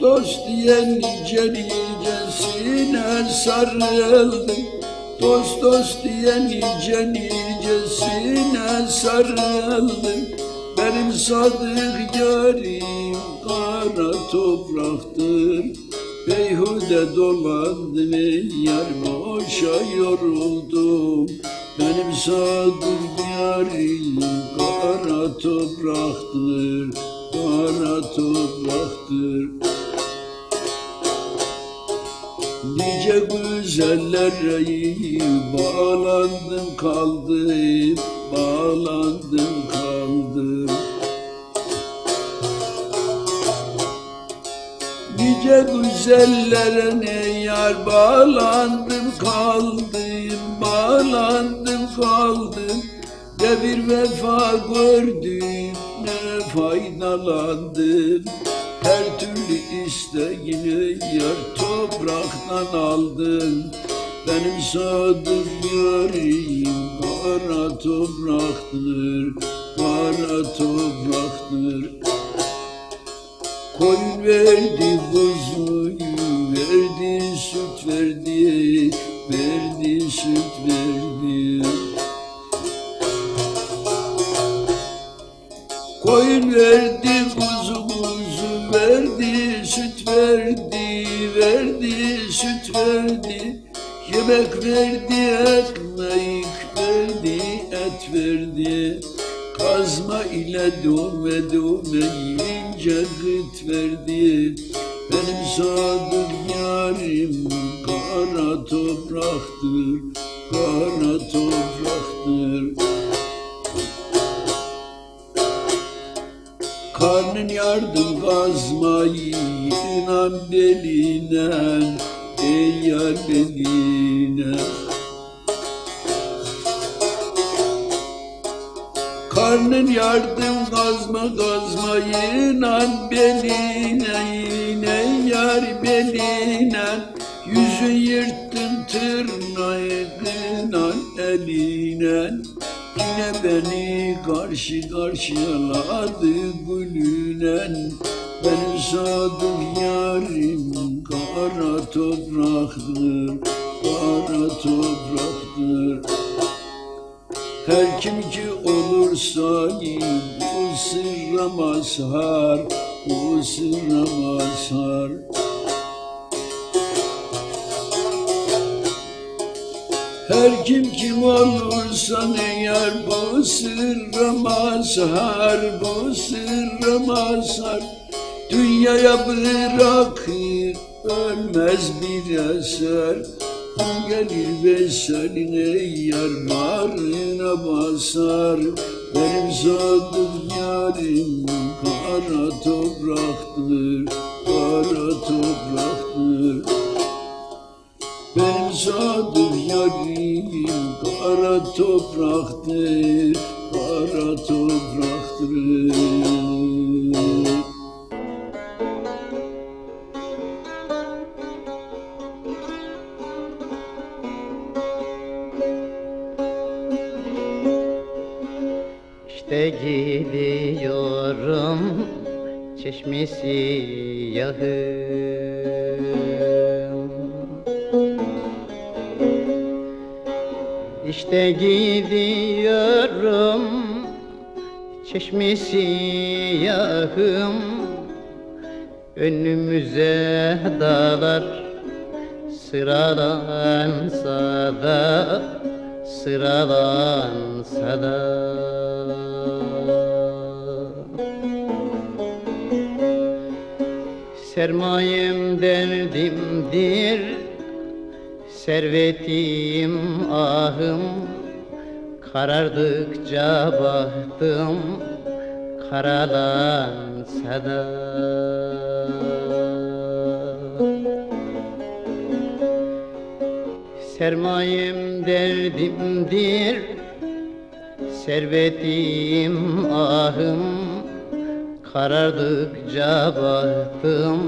Dost diyen nice nicesine sarıldım Dost dost diyen nice nicesine sarıldım Benim sadık yarim kara topraktır. Beyhude dolandım ey boşa yoruldum. Benim sadık yarim kara topraktır Kara topraktır Nice güzellere bağlandım kaldım Bağlandım kaldım. Nice güzellere ne yar bağlandım kaldım Bağlandım kaldım. Ne bir vefa gördüm ne faydalandım Her türlü isteğini yar topraktan aldım Benim sadık yarim kara topraktır Kara topraktır. Koyun verdi kuzuyu verdi süt verdi verdi süt verdi. Koyun verdi kuzu Yemek verdi ekmek verdi et verdi. Kazma ile dövme dövme yiyince gıt verdi. Benim sadık yarim kara topraktır Kara topraktır. Karnın yardım kazmayı inan beline Ey yar beline. Karnın yardım kazma kazma inan beline Ey yar beline. Yüzü yırttın tırnağı kınan eline. Yine beni karşı karşıyaladı gülünen Benim sadık yarim kara topraktır Kara topraktır her kim ki olursa bu sırra mazhar, bu sırra mazhar. Her kim kim olursa ne yar bu sırra mazhar, bu sırra mazhar. Dünyaya bırakır ölmez bir eser. Gelir ve senin ey yar bağrına basar. Benim sadık yarim kara topraktır, kara topraktır. Benim sadık yarim kara topraktır, kara topraktır. İşte gidiyorum çeşmesi yahım İşte gidiyorum çeşmesi yahım Önümüze dağlar sıralansa da sıralansa da Sermayem derdimdir Servetim ahım. Karardıkça bahtım Karalansa da Sermayem derdimdir servetim ahım Karardıkça bahtım